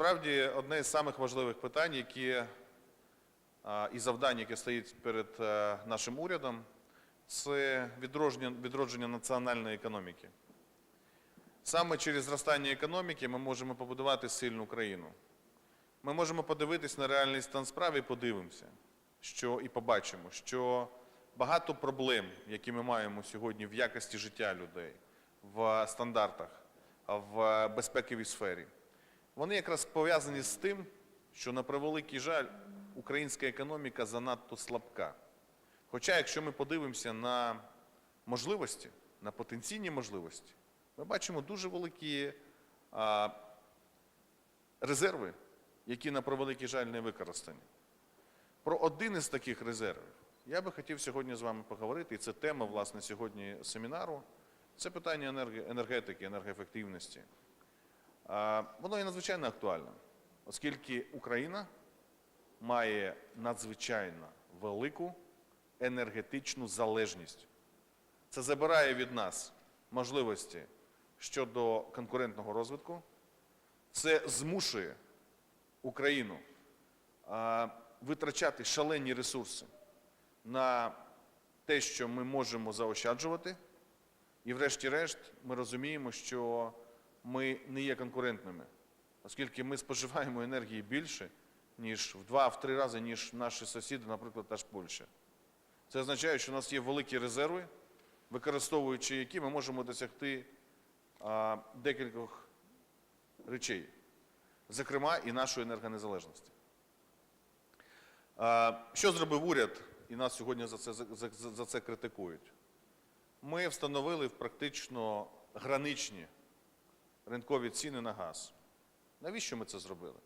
Насправді, одне з самих важливих питань, які і завдань, яке стоїть перед е, нашим урядом, це відродження, відродження національної економіки. Саме через зростання економіки ми можемо побудувати сильну країну. Ми можемо подивитись на реальний стан справ і подивимося, що і побачимо, що багато проблем, які ми маємо сьогодні в якості життя людей, в стандартах, в безпековій сфері, вони якраз пов'язані з тим, що на превеликий жаль українська економіка занадто слабка. Хоча, якщо ми подивимося на можливості, на потенційні можливості, ми бачимо дуже великі а, резерви, які на превеликий жаль не використані. Про один із таких резервів я би хотів сьогодні з вами поговорити, і це тема власне сьогодні семінару. Це питання енергетики, енергоефективності. Воно є надзвичайно актуальне, оскільки Україна має надзвичайно велику енергетичну залежність. Це забирає від нас можливості щодо конкурентного розвитку. Це змушує Україну витрачати шалені ресурси на те, що ми можемо заощаджувати. І врешті-решт ми розуміємо, що ми не є конкурентними, оскільки ми споживаємо енергії більше, ніж в два-три рази, ніж наші сусіди, наприклад, та ж Польща. Це означає, що у нас є великі резерви, використовуючи які ми можемо досягти а, декількох речей, зокрема і нашої енергонезалежності. А, Що зробив уряд, і нас сьогодні за це, за- за це критикують? Ми встановили практично граничні ринкові ціни на газ. Навіщо ми це зробили?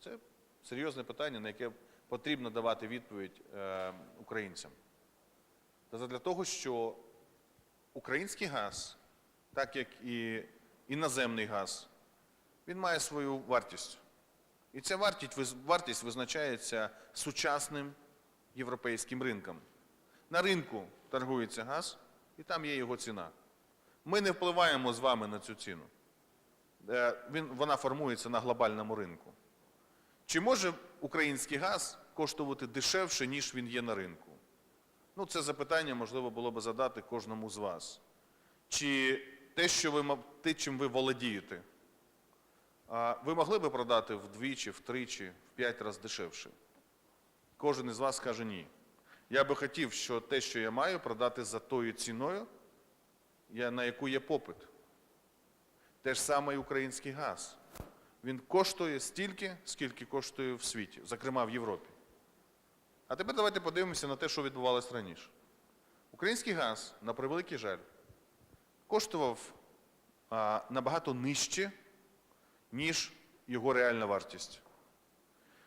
Це серйозне питання, на яке потрібно давати відповідь е, українцям. Та для того, що український газ, так як і іноземний газ, він має свою вартість. І ця вартість визначається сучасним європейським ринком. На ринку торгується газ, і там є його ціна. Ми не впливаємо з вами на цю ціну. Е, Він, вона формується на глобальному ринку. Чи може український газ коштувати дешевше, ніж він є на ринку? Ну, це запитання можливо було би задати кожному з вас. Чи те, що ви, те, чим ви володієте, ви могли би продати вдвічі, втричі, в п'ять разів дешевше? Кожен із вас скаже ні. Я би хотів, що те, що я маю, продати за тою ціною, на яку є попит. Те ж саме і український газ. Він коштує стільки, скільки коштує в світі, зокрема в Європі. А тепер давайте подивимося на те, що відбувалося раніше. Український газ, на превеликий жаль, коштував а, набагато нижче, ніж його реальна вартість.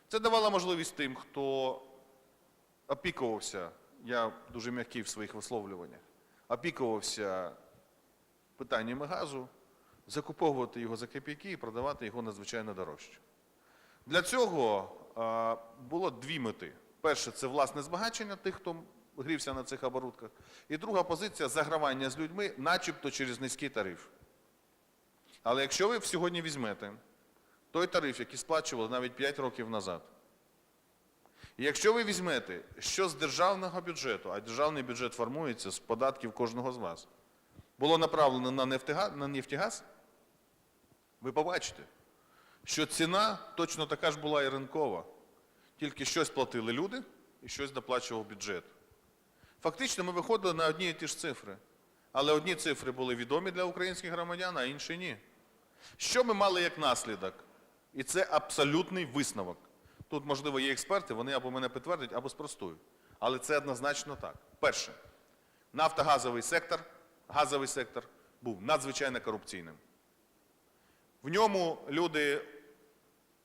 Це давало можливість тим, хто опікувався, я дуже м'який в своїх висловлюваннях, опікувався питаннями газу, закуповувати його за копійки і продавати його надзвичайно дорожче. Для цього було дві мети. Перше це власне збагачення тих, хто грівся на цих оборудках. І друга позиція загравання з людьми, начебто через низький тариф. Але якщо ви сьогодні візьмете той тариф, який сплачували навіть 5 років назад, і якщо ви візьмете, що з державного бюджету, а державний бюджет формується з податків кожного з вас, було направлено на нефтегаз, на нефтегаз, ви побачите, що ціна точно така ж була і ринкова. Тільки щось платили люди і щось доплачував бюджет. Фактично ми виходили на одні і ті ж цифри. Але одні цифри були відомі для українських громадян, а інші ні. Що ми мали як наслідок? І це абсолютний висновок. Тут, можливо, є експерти, вони або мене підтвердять, або спростують. Але це однозначно так. Перше, нафтогазовий сектор, газовий сектор був надзвичайно корупційним. В ньому люди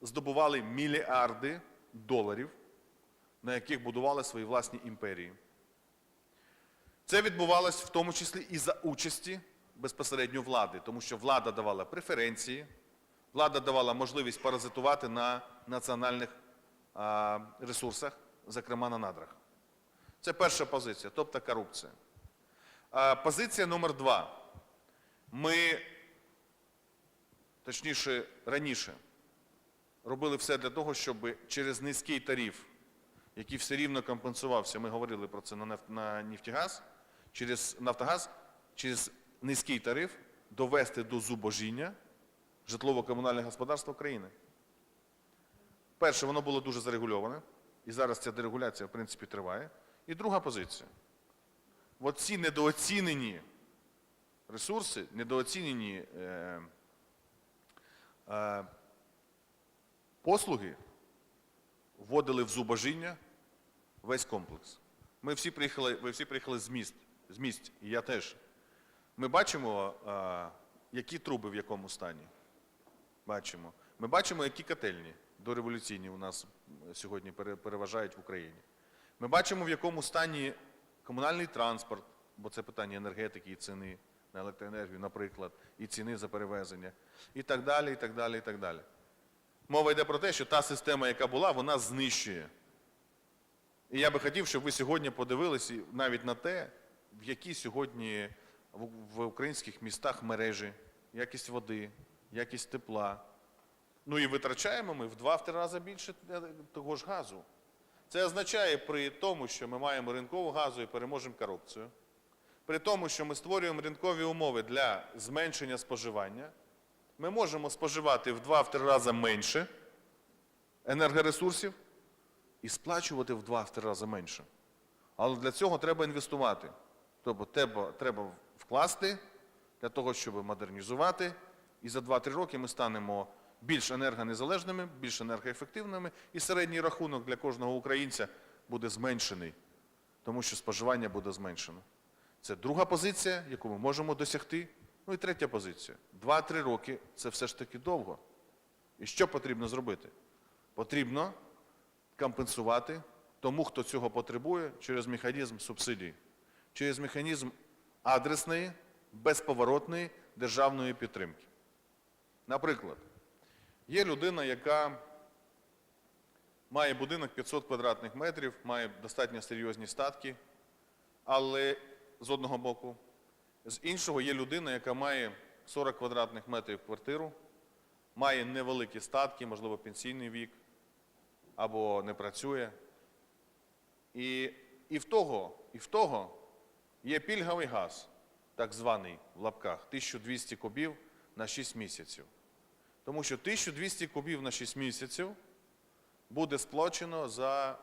здобували мільярди доларів, на яких будували свої власні імперії. Це відбувалось в тому числі і за участі безпосередньо влади, тому що влада давала преференції, влада давала можливість паразитувати на національних ресурсах, зокрема на надрах. Це перша позиція, тобто корупція. Позиція номер два. Ми, точніше, раніше робили все для того, щоб через низький тариф, який все рівно компенсувався, ми говорили про це на, неф- на Нефтягаз, через Нафтогаз, через низький тариф довести до зубожіння житлово-комунальне господарство країни. Перше, воно було дуже зарегульоване, і зараз ця дерегуляція, в принципі, триває. І друга позиція. От ці недооцінені ресурси, недооцінені е, послуги вводили в зубожіння весь комплекс. Ми всі приїхали, ви всі приїхали з міст, з місць, і я теж. Ми бачимо, е, які труби в якому стані. Бачимо. Ми бачимо, які котельні дореволюційні у нас сьогодні пере- переважають в Україні. Ми бачимо, в якому стані комунальний транспорт, бо це питання енергетики і ціни на електроенергію, наприклад, і ціни за перевезення, і так далі, і так далі, і так далі. Мова йде про те, що та система, яка була, вона знищує. І я би хотів, щоб ви сьогодні подивилися навіть на те, в які сьогодні в, українських містах мережі, якість води, якість тепла. Ну і витрачаємо ми в два-три рази більше того ж газу. Це означає при тому, що ми маємо ринкову газу і переможемо корупцію, при тому, що ми створюємо ринкові умови для зменшення споживання, ми можемо споживати в два-три рази менше енергоресурсів і сплачувати в два-три рази менше. Але для цього треба інвестувати. Тобто треба, треба вкласти для того, щоб модернізувати. І за 2-3 роки ми станемо більш енергонезалежними, більш енергоефективними, і середній рахунок для кожного українця буде зменшений, тому що споживання буде зменшено. Це друга позиція, яку ми можемо досягти. Ну і третя позиція. 2-3 роки це все ж таки довго. І що потрібно зробити? Потрібно компенсувати тому, хто цього потребує, через механізм субсидій, через механізм адресної, безповоротної державної підтримки. Наприклад, є людина, яка має будинок 500 квадратних метрів, має достатньо серйозні статки, але з одного боку, з іншого є людина, яка має 40 квадратних метрів квартиру, має невеликі статки, можливо, пенсійний вік, або не працює. І, і, в того, і в того є пільговий газ, так званий в лапках, 1200 кубів на 6 місяців. Тому що 1200 кубів на 6 місяців буде сплачено за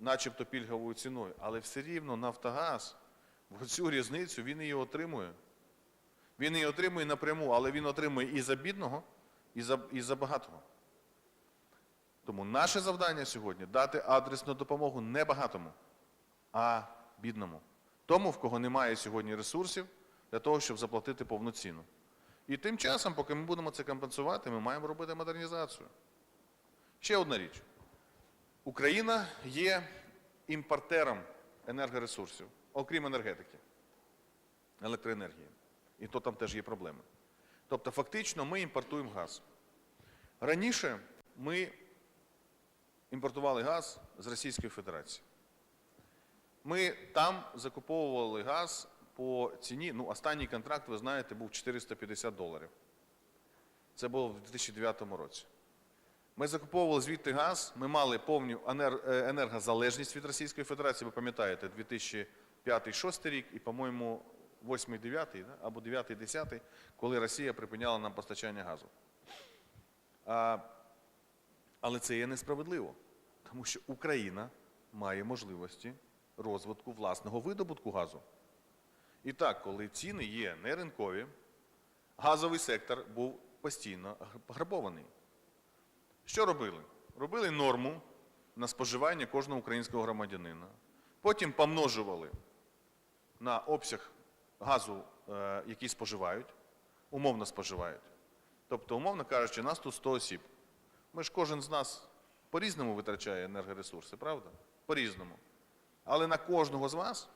начебто пільговою ціною. Але все рівно Нафтогаз цю різницю він її отримує. Він її отримує напряму, але він отримує і за бідного, і за, і за багатого. Тому наше завдання сьогодні дати адресну допомогу не багатому, а бідному. Тому, в кого немає сьогодні ресурсів для того, щоб заплатити повну ціну. І тим часом, поки ми будемо це компенсувати, ми маємо робити модернізацію. Ще одна річ. Україна є імпортером енергоресурсів, окрім енергетики, електроенергії. І то там теж є проблеми. Тобто, фактично, ми імпортуємо газ. Раніше ми імпортували газ з Російської Федерації. Ми там закуповували газ по ціні, ну, останній контракт, ви знаєте, був 450 доларів. Це було в 2009 році. Ми закуповували звідти газ, ми мали повну е, енергозалежність від Російської Федерації, ви пам'ятаєте, 2005-2006 рік і, по-моєму, 8-9 да? або 9-10, коли Росія припиняла нам постачання газу. А, але це є несправедливо, тому що Україна має можливості розвитку власного видобутку газу. І так, коли ціни є неринкові, газовий сектор був постійно грабований. Що робили? Робили норму на споживання кожного українського громадянина. Потім помножували на обсяг газу, е, який споживають, умовно споживають. Тобто, умовно кажучи, нас тут 100 осіб. Ми ж кожен з нас по-різному витрачає енергоресурси, правда? По-різному. Але на кожного з вас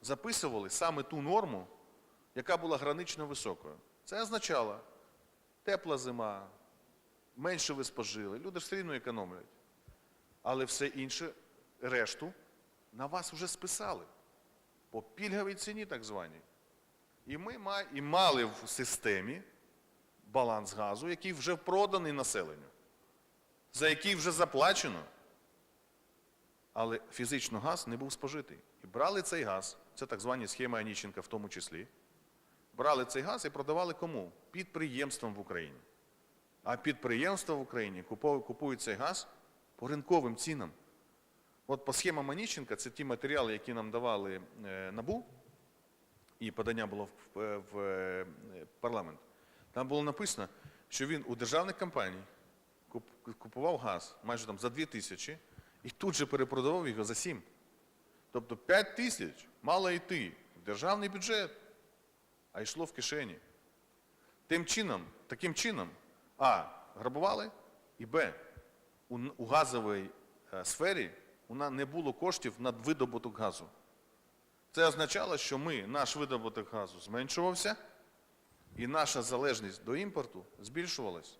записували саме ту норму, яка була гранично високою. Це означало тепла зима, менше ви спожили, люди все рівно економлять. Але все інше, решту, на вас вже списали. По пільговій ціні, так званій. І ми і мали в системі баланс газу, який вже проданий населенню. за який вже заплачено, але фізично газ не був спожитий. І брали цей газ, це так звані схеми Аніченка в тому числі, брали цей газ і продавали кому? Підприємствам в Україні. А підприємства в Україні купують цей газ по ринковим цінам. От по схемам Аніщенка, це ті матеріали, які нам давали е, НАБУ, і подання було в, е, парламент. Там було написано, що він у державних компаній куп- купував газ майже там за 2 тисячі і тут же перепродавав його за 7. Тобто 5 тисяч мало йти в державний бюджет, а йшло в кишені. Тим чином, таким чином, а, грабували, і б, у, у газовій е, сфері у нас не було коштів на видобуток газу. Це означало, що ми, наш видобуток газу зменшувався, і наша залежність до імпорту збільшувалась.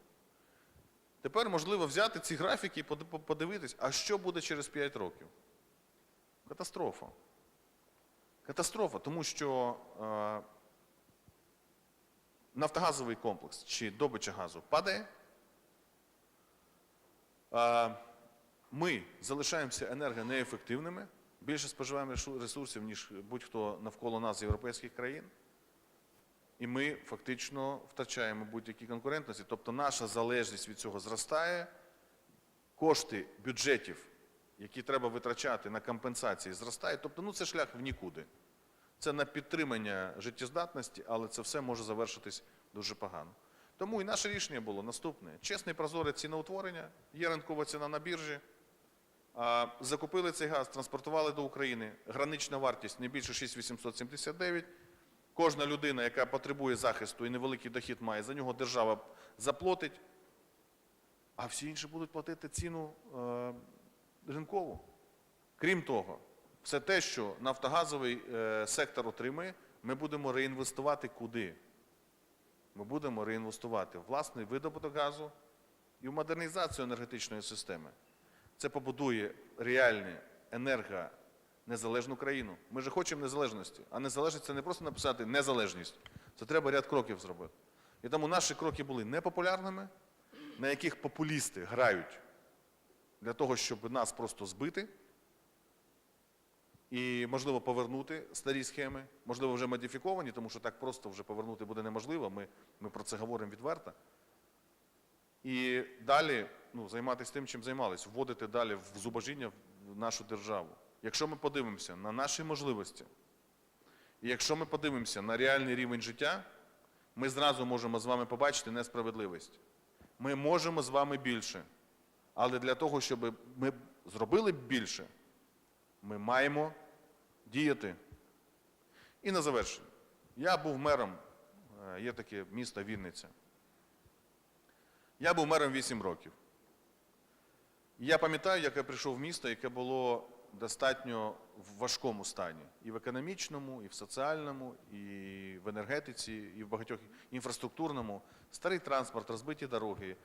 Тепер можливо взяти ці графіки і подивитись, а що буде через 5 років? Катастрофа. Катастрофа, тому що е, нафтогазовий комплекс чи добича газу падає. Е, ми залишаємося енергонеефективними, більше споживаємо ресурсів, ніж будь-хто навколо нас з європейських країн. І ми фактично втрачаємо будь-які конкурентності. Тобто наша залежність від цього зростає, кошти бюджетів, які треба витрачати на компенсації, зростають. Тобто, ну це шлях в нікуди. Це на підтримання життєздатності, але це все може завершитись дуже погано. Тому і наше рішення було наступне: чесне і прозоре ціноутворення, є ринкова ціна на біржі. Закупили цей газ, транспортували до України. Гранична вартість не більше 6,879. Кожна людина, яка потребує захисту і невеликий дохід має, за нього держава заплатить, а всі інші будуть платити ціну е, ринкову. Крім того, все те, що нафтогазовий е, сектор отримує, ми будемо реінвестувати куди? Ми будемо реінвестувати в власний видобуток газу і в модернізацію енергетичної системи. Це побудує реальну енергонезалежну країну. Ми же хочемо незалежності. А незалежність це не просто написати незалежність. Це треба ряд кроків зробити. І тому наші кроки були непопулярними, на яких популісти грають для того, щоб нас просто збити і, можливо, повернути старі схеми, можливо, вже модифіковані, тому що так просто вже повернути буде неможливо. Ми, ми про це говоримо відверто. І далі ну, займатися тим, чим займалися, вводити далі в зубожіння в нашу державу. Якщо ми подивимося на наші можливості, і якщо ми подивимося на реальний рівень життя, ми зразу можемо з вами побачити несправедливість. Ми можемо з вами більше. Але для того, щоб ми зробили більше, ми маємо діяти. І на завершення. Я був мером, е, є таке місто Вінниця. Я був мером 8 років. Я пам'ятаю, як я прийшов в місто, яке було достатньо в важкому стані. І в економічному, і в соціальному, і в енергетиці, і в багатьох інфраструктурному. Старий транспорт, розбиті дороги,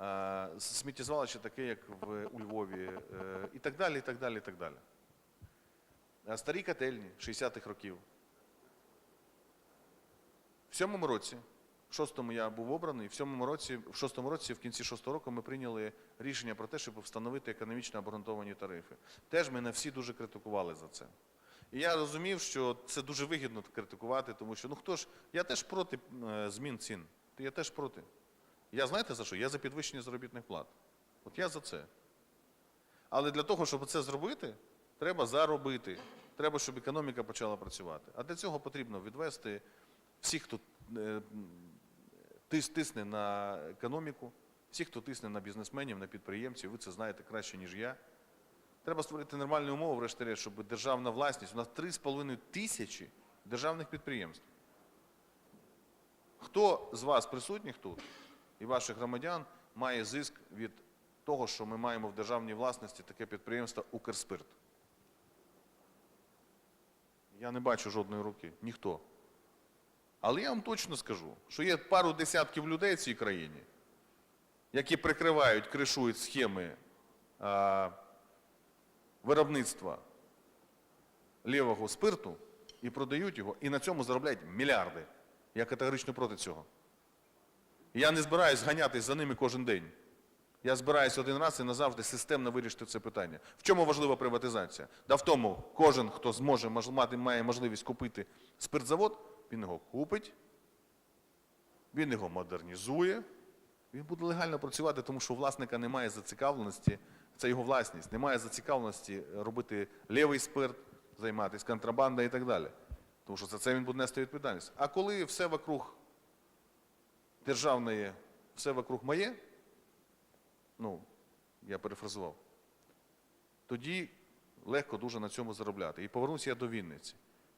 е, сміттєзвалище таке, як в, у Львові, е, і так далі, і так далі, і так далі. Е, Старі котельні 60-х років. В сьомому році, шостому я був обраний, в сьомому році, в шостому році, в кінці шостого року, ми прийняли рішення про те, щоб встановити економічно обґрунтовані тарифи. Теж мене всі дуже критикували за це. І я розумів, що це дуже вигідно критикувати, тому що ну хто ж, я теж проти е, змін цін. Я теж проти. Я знаєте за що? Я за підвищення заробітних плат. От я за це. Але для того, щоб це зробити, треба заробити. Треба, щоб економіка почала працювати. А для цього потрібно відвести всіх, хто е, тисне на економіку, всіх, хто тисне на бізнесменів, на підприємців, ви це знаєте краще, ніж я. Треба створити нормальні умови, врешті-решт, щоб державна власність, у нас 3,5 тисячі державних підприємств. Хто з вас присутніх тут і ваших громадян має зиск від того, що ми маємо в державній власності таке підприємство Укрспирт? Я не бачу жодної руки. Ніхто. Але я вам точно скажу, що є пару десятків людей в цій країні, які прикривають, кришують схеми а, виробництва лівого спирту і продають його, і на цьому заробляють мільярди. Я категорично проти цього. Я не збираюсь ганятись за ними кожен день. Я збираюся один раз і назавжди системно вирішити це питання. В чому важлива приватизація? Да в тому, кожен, хто зможе мати, має можливість купити спиртзавод, він його купить, він його модернізує, він буде легально працювати, тому що у власника немає зацікавленості, це його власність, немає зацікавленості робити лівий спирт, займатися контрабандою і так далі. Тому що за це він буде нести відповідальність. А коли все вокруг державне, все вокруг моє, ну, я перефразував, тоді легко дуже на цьому заробляти. І повернуся я до Вінниці,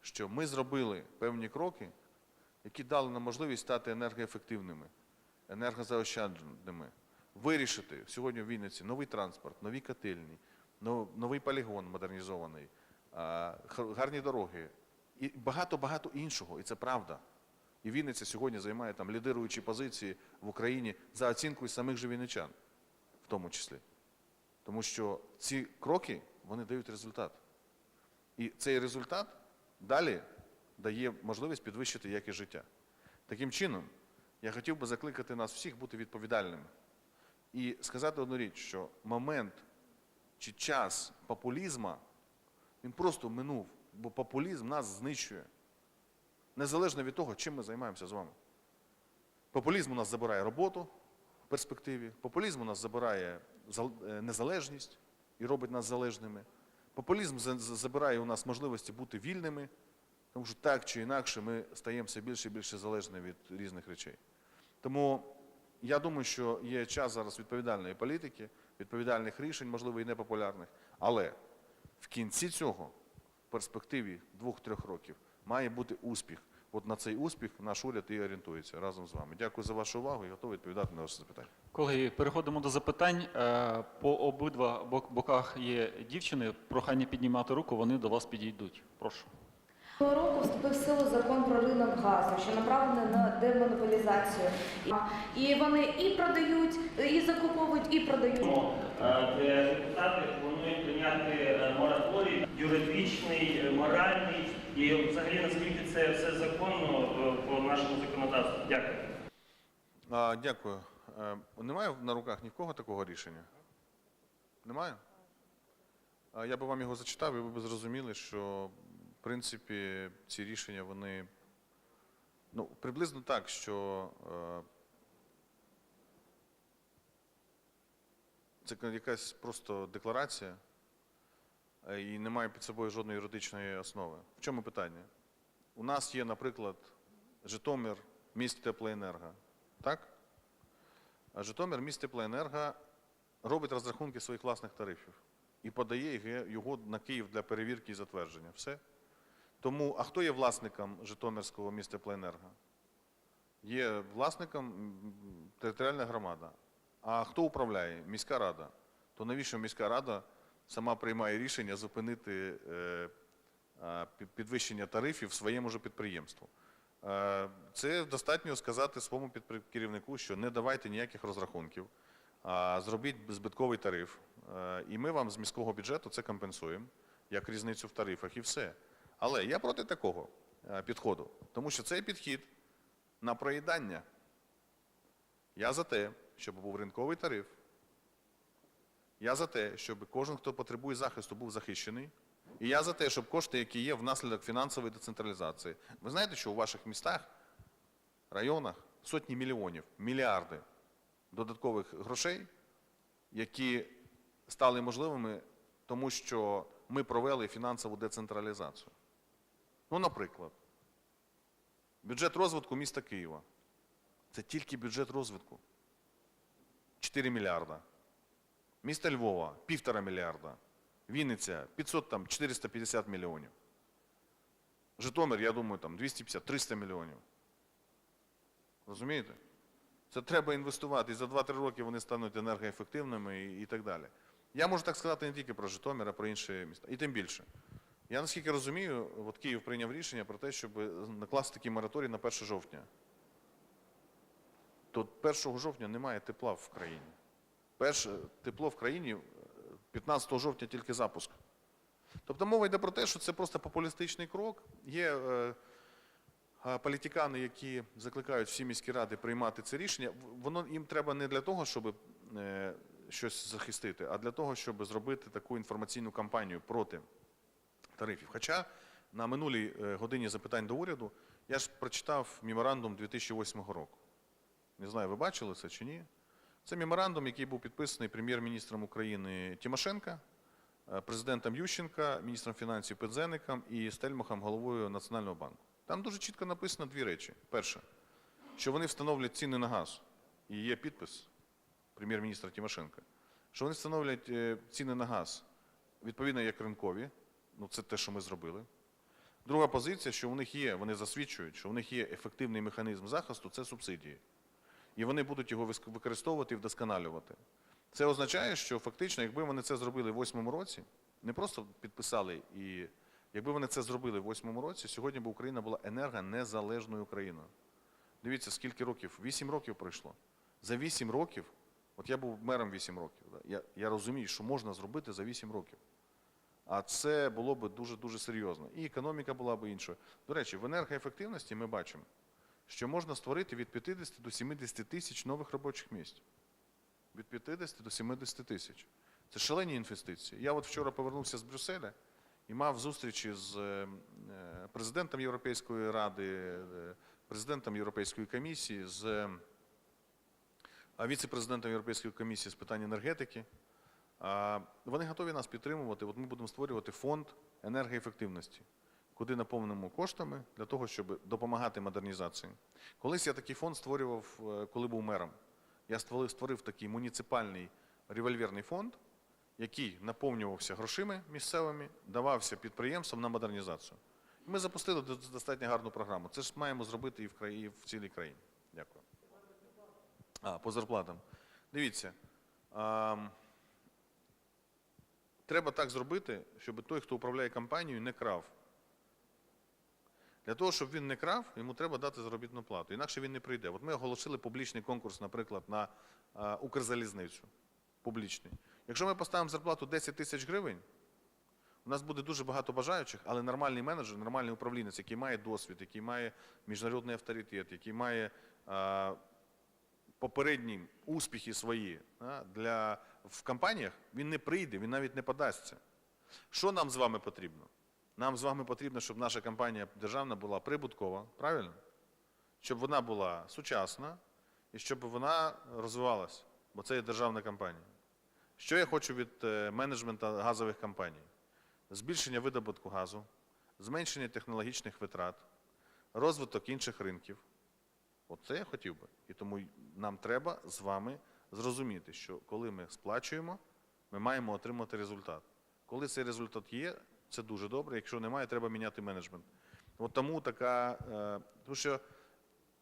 що ми зробили певні кроки, які дали нам можливість стати енергоефективними, енергозаощадженими, вирішити сьогодні в Вінниці новий транспорт, нові котельні, новий полігон модернізований, гарні дороги і багато-багато іншого. І це правда. І Вінниця сьогодні займає там лідируючі позиції в Україні за оцінкою самих же вінничан, в тому числі. Тому що ці кроки вони дають результат. І цей результат далі дає можливість підвищити якість життя. Таким чином, я хотів би закликати нас всіх бути відповідальними і сказати одну річ, що момент чи час популізма він просто минув, бо популізм нас знищує. Незалежно від того, чим ми займаємося з вами. Популізм у нас забирає роботу в перспективі, популізм у нас забирає е, незалежність і робить нас залежними. Популізм за- за- забирає у нас можливості бути вільними, тому що так чи інакше ми стаємо все більше і більше залежними від різних речей. Тому я думаю, що є час зараз відповідальної політики, відповідальних рішень, можливо, і непопулярних. Але в кінці цього, в перспективі двох-трьох років, має бути успіх. От на цей успіх наш уряд і орієнтується разом з вами. Дякую за вашу увагу і готовий відповідати на ваші запитання. Колеги, переходимо до запитань. Е, По обидва бок- боках є дівчини. Прохання піднімати руку, вони до вас підійдуть. Прошу. Цього року вступив в силу закон про ринок газу, що направлений на демонополізацію. І вони і продають, і закуповують, і продають. Тому, е, де депутати планують прийняти е, мораторій юридичний, моральний і взагалі наскільки це все законно по нашому законодавству. Дякую. Дякую. Е, Немає на руках ні в кого такого рішення? Немає? Я би вам його зачитав, і ви б зрозуміли, що в принципі ці рішення вони ну, приблизно так, що е, це якась просто декларація і немає під собою жодної юридичної основи. В чому питання? У нас є, наприклад, Житомир, міст теплоенерго. Так? А Житомир міст теплоенерго робить розрахунки своїх власних тарифів і подає його на Київ для перевірки і затвердження. Все. Тому, а хто є власником Житомирського міста теплоенерго? Є власником територіальна громада. А хто управляє? Міська рада. То навіщо міська рада сама приймає рішення зупинити е, підвищення тарифів своєму ж підприємству? Е, Це достатньо сказати своєму керівнику, що не давайте ніяких розрахунків, зробіть збитковий тариф, е, і ми вам з міського бюджету це компенсуємо як різницю в тарифах і все. Але я проти такого підходу, тому що цей підхід на проїдання. Я за те, щоб був ринковий тариф. Я за те, щоб кожен, хто потребує захисту, був захищений. І я за те, щоб кошти, які є внаслідок фінансової децентралізації. Ви знаєте, що у ваших містах, районах сотні мільйонів, мільярди додаткових грошей, які стали можливими, тому що ми провели фінансову децентралізацію. Ну, наприклад, бюджет розвитку міста Києва. Це тільки бюджет розвитку. 4 мільярда. Місто Львова півтора мільярда. Вінниця 500, там 450 мільйонів. Житомир, я думаю, там 250-300 мільйонів. Розумієте? Це треба інвестувати, і за 2-3 роки вони стануть енергоефективними і, і так далі. Я можу так сказати не тільки про Житомир, а про інші міста. І тим більше. Я наскільки розумію, от Київ прийняв рішення про те, щоб накласти такий мораторій на 1 жовтня. То 1 жовтня немає тепла в країні. Перше тепло в країні е, 15 жовтня тільки запуск. Тобто мова йде про те, що це просто популістичний крок. Є е, е, політикани, які закликають всі міські ради приймати це рішення. Воно їм треба не для того, щоб е, щось захистити, а для того, щоб зробити таку інформаційну кампанію проти тарифів. Хоча на минулій е, годині запитань до уряду я ж прочитав меморандум 2008 року. Не знаю, ви бачили це чи ні. Це меморандум, який був підписаний прем'єр-міністром України Тимошенка, е, президентом Ющенка, міністром фінансів Педзеником і Стельмахом, головою Національного банку. Там дуже чітко написано дві речі. Перше, що вони встановлять ціни на газ, і є підпис прем'єр-міністра Тимошенка, що вони встановлять е, ціни на газ відповідно як ринкові, ну це те, що ми зробили. Друга позиція, що у них є, вони засвідчують, що у них є ефективний механізм захисту, це субсидії. І вони будуть його використовувати і вдосконалювати. Це означає, що фактично, якби вони це зробили в восьмому році, не просто підписали і якби вони це зробили в восьмому році, сьогодні б Україна була енергонезалежною країною. Дивіться, скільки років? Вісім років пройшло. За вісім років, от я був мером вісім років. Я, я розумію, що можна зробити за вісім років. А це було б дуже-дуже серйозно. І економіка була б іншою. До речі, в енергоефективності ми бачимо, що можна створити від 50 до 70 тисяч нових робочих місць. Від 50 до 70 тисяч. Це шалені інвестиції. Я от вчора повернувся з Брюсселя і мав зустрічі з е, е, президентом Європейської ради, е, президентом Європейської комісії, з віце-президентом Європейської комісії з питань енергетики. Вони готові нас підтримувати. От ми будемо створювати фонд енергоефективності, куди наповнимо коштами для того, щоб допомагати модернізації. Колись я такий фонд створював, е, коли був мером. Я створив, створив такий муніципальний револьверний фонд, який наповнювався грошима місцевими, давався підприємствам на модернізацію. Ми запустили до- достатньо гарну програму. Це ж маємо зробити і в, краї, і в цілій країні. Дякую. А, по зарплатам. Дивіться. А, треба так зробити, щоб той, хто управляє компанією, не крав. Для того, щоб він не крав, йому треба дати заробітну плату. Інакше він не прийде. От ми оголосили публічний конкурс, наприклад, на а, Укрзалізницю. Публічний. Якщо ми поставимо зарплату 10 тисяч гривень, у нас буде дуже багато бажаючих, але нормальний менеджер, нормальний управлінець, який має досвід, який має міжнародний авторитет, який має а, попередні успіхи свої а, для, в компаніях, він не прийде, він навіть не подасться. Що нам з вами потрібно? Нам з вами потрібно, щоб наша компанія державна була прибуткова, правильно? Щоб вона була сучасна і щоб вона розвивалася, бо це є державна компанія. Що я хочу від е, менеджменту газових компаній? Збільшення видобутку газу, зменшення технологічних витрат, розвиток інших ринків. Оце я хотів би. І тому нам треба з вами зрозуміти, що коли ми сплачуємо, ми маємо отримати результат. Коли цей результат є, це дуже добре. Якщо немає, треба міняти менеджмент. От тому така, е, тому що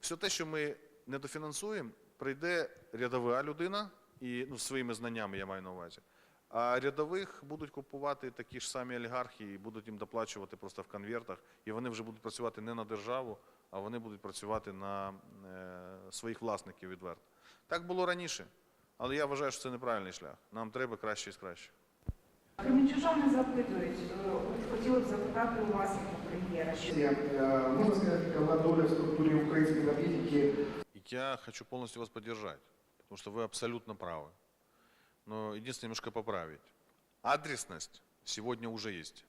все те, що ми недофінансуємо, прийде рядова людина і ну, своїми знаннями я маю на увазі. А рядових будуть купувати такі ж самі олігархи і будуть їм доплачувати просто в конвертах, і вони вже будуть працювати не на державу, а вони будуть працювати на е, своїх власників відверто. Так було раніше, але я вважаю, що це неправильний шлях. Нам треба краще із кращих. Кременчужани запитують, е, от хотіли б запитати у вас, як у прем'єра, що Е, Можна сказати, яка доля в структурі української енергетики И я хочу полностью вас поддержать, потому что вы абсолютно правы. Но единственное, немножко поправить. Адресность сегодня уже есть.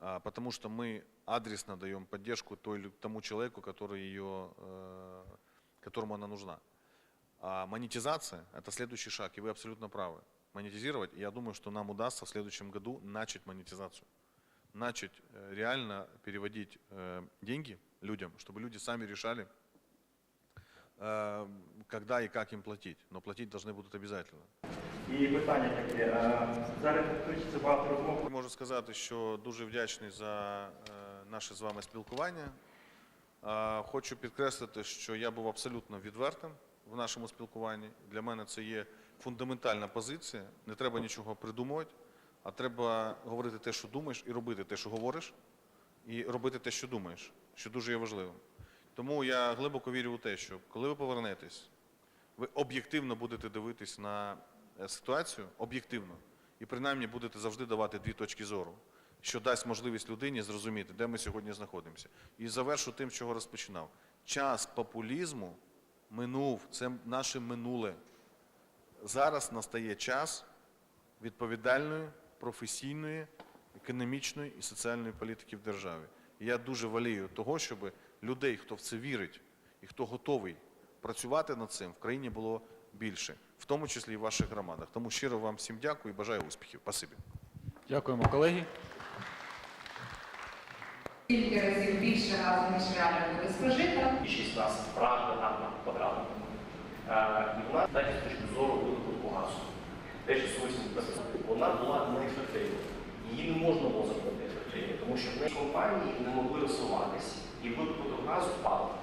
А, потому что мы адресно даем поддержку той, или тому человеку, который ее, э, которому она нужна. А монетизация – это следующий шаг, и вы абсолютно правы. Монетизировать, и я думаю, что нам удастся в следующем году начать монетизацию. Начать э, реально переводить э, деньги людям, чтобы люди сами решали, э, когда и как им платить. Но платить должны будут обязательно. І питання таке. е, Зараз точиться багато розмов Можу сказати, що дуже вдячний за е, наше з вами спілкування. Е, Хочу підкреслити, що я був абсолютно відвертим в нашому спілкуванні. Для мене це є фундаментальна позиція. Не треба нічого придумувати, а треба говорити те, що думаєш, і робити те, що говориш, і робити те, що думаєш, що дуже є важливим. Тому я глибоко вірю у те, що коли ви повернетесь, ви об'єктивно будете дивитись на е, ситуацію, об'єктивно, і принаймні будете завжди давати дві точки зору, що дасть можливість людині зрозуміти, де ми сьогодні знаходимося. І завершу тим, чого розпочинав. Час популізму минув, це наше минуле. Зараз настає час відповідальної, професійної, економічної і соціальної політики в державі. І я дуже волію того, щоб людей, хто в це вірить і хто готовий працювати над цим, в країні було більше, в тому числі і в ваших громадах. Тому щиро вам всім дякую і бажаю успіхів. Спасибі. Дякуємо, колеги. Кілька разів більше газу, ніж реально буде спожито. Більшість нас прагне там на квадратну. І ну, вона навіть з точки зору видобутку газу. Те, що вона була неефективною. Її не можна було зробити ефективною, тому що в неї компанії не могли розвиватися і видобуток газу впав.